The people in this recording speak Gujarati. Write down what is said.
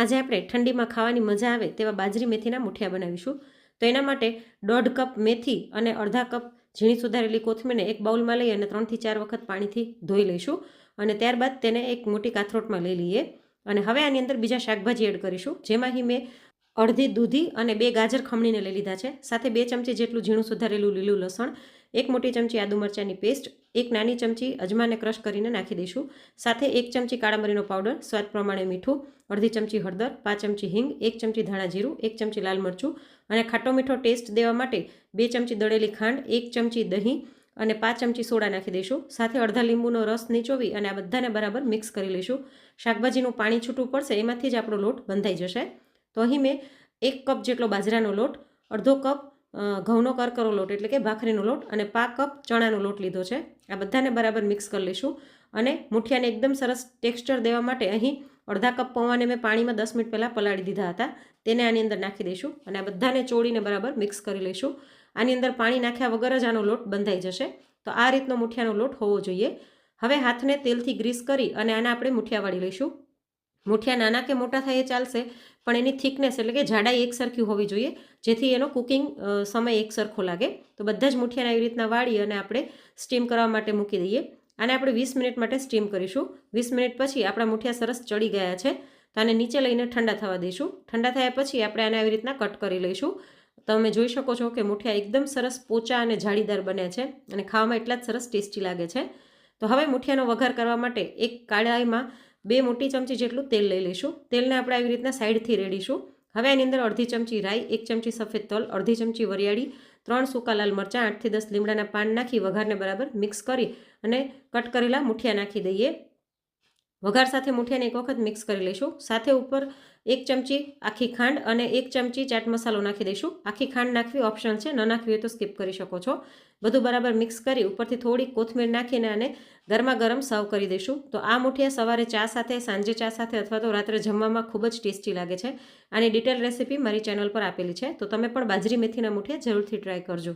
આજે આપણે ઠંડીમાં ખાવાની મજા આવે તેવા બાજરી મેથીના મુઠિયા બનાવીશું. તો એના માટે દોઢ કપ મેથી અને અડધા કપ ઝીણી સુધારેલી કોથમીરને એક બાઉલમાં લઈ અને ત્રણથી ચાર વખત પાણીથી ધોઈ લઈશું અને ત્યારબાદ તેને એક મોટી કાથરોટમાં લઈ લઈએ. અને હવે આની અંદર બીજા શાકભાજી એડ કરીશું, જેમાં હી મેં અડધી દૂધી અને બે ગાજર ખમણીને લઈ લીધા છે. સાથે બે ચમચી જેટલું ઝીણું સુધારેલું લીલું લસણ એક મોટી ચમચી આદુ મરચાંની પેસ્ટ એક નાની ચમચી અજમાને ક્રશ કરીને નાખી દઈશું. સાથે એક ચમચી કાળા પાવડર સ્વાદ પ્રમાણે મીઠું, અડધી ચમચી હળદર, પાંચ ચમચી હિંગ, એક ચમચી ધાણા જીરું, એક ચમચી લાલ મરચું અને ખાટો મીઠો ટેસ્ટ દેવા માટે બે ચમચી દળેલી ખાંડ, એક ચમચી દહીં અને પાંચ ચમચી સોડા નાખી દઈશું. સાથે અડધા લીંબુનો રસ નીચોવી અને આ બધાને બરાબર મિક્સ કરી લઈશું. શાકભાજીનું પાણી છૂટું પડશે, એમાંથી જ આપણો લોટ બંધાઈ જશે. તો અહીં મેં એક કપ જેટલો બાજરાનો લોટ, અડધો કપ ઘઉંનો કરકરો લોટ એટલે કે ભાખરીનો લોટ અને પા કપ ચણાનો લોટ લીધો છે. આ બધાને બરાબર મિક્સ કરી લઈશું અને મુઠિયાને એકદમ સરસ ટેક્સચર દેવા માટે અહીં અડધા કપ પૌવાને મેં પાણીમાં દસ મિનિટ પહેલાં પલાળી દીધા હતા. તેને આની અંદર નાખી દઈશું અને આ બધાને ચોળીને બરાબર મિક્સ કરી લઈશું. આની અંદર પાણી નાખ્યા વગર જ આનો લોટ બંધાઈ જશે. તો આ રીતનો મુઠિયાનો લોટ હોવો જોઈએ. હવે હાથને તેલથી ગ્રીસ કરી અને આને આપણે મુઠિયા વાળી લઈશું. મુઠિયા નાના કે મોટા થાય એ ચાલશે, પણ એની થિકનેસ એટલે કે જાડાઈ એક સરખી હોવી જોઈએ, જેથી એનો કુકિંગ સમય એક સરખો લાગે. તો બધા જ મુઠિયાને આવી રીતના વાળી અને આપણે સ્ટીમ કરવા માટે મૂકી દઈએ. આને આપણે વીસ મિનિટ માટે સ્ટીમ કરીશું. વીસ મિનિટ પછી આપણા મુઠિયા સરસ ચડી ગયા છે, તો આને નીચે લઈને ઠંડા થવા દઈશું. ઠંડા થયા પછી આપણે આને આવી રીતના કટ કરી લઈશું. તમે જોઈ શકો છો કે મુઠિયા એકદમ સરસ પોચા અને જાળીદાર બન્યા છે અને ખાવામાં એટલા જ સરસ ટેસ્ટી લાગે છે. તો હવે મુઠિયાનો વઘાર કરવા માટે એક કાળાઈમાં બે મોટી ચમચી જેટલું તેલ લઈ લઈશું. તેલને આપણે આવી રીતના સાઈડથી રેડીશું. હવે આની અંદર અડધી ચમચી રાઈ, એક ચમચી સફેદ તલ, અડધી ચમચી વરિયાળી, ત્રણ સૂકા લાલ મરચાં, આઠથી દસ લીમડાના પાન નાખી વઘારને બરાબર મિક્સ કરી અને કટ કરેલા મુઠિયા નાખી દઈએ. વઘાર સાથે મુઠિયાને એક વખત મિક્સ કરી લઈશું. સાથે ઉપર એક ચમચી આખી ખાંડ અને એક ચમચી ચાટ મસાલો નાખી દઈશું. આખી ખાંડ નાખવી ઓપ્શન છે. ન નાખવી હોય તો સ્કીપ કરી શકો છો. બધું બરાબર મિક્સ કરી ઉપરથી થોડી કોથમીર નાખીને આને ગરમા ગરમ સર્વ કરી દઈશું. તો આ મુઠિયા સવારે ચા સાથે, સાંજે ચા સાથે અથવા તો રાત્રે જમવામાં ખૂબ જ ટેસ્ટી લાગે છે. આની ડિટેલ રેસીપી મારી ચેનલ પર આપેલી છે. તો તમે પણ બાજરી મેથીના મુઠિયા જરૂરથી ટ્રાય કરજો.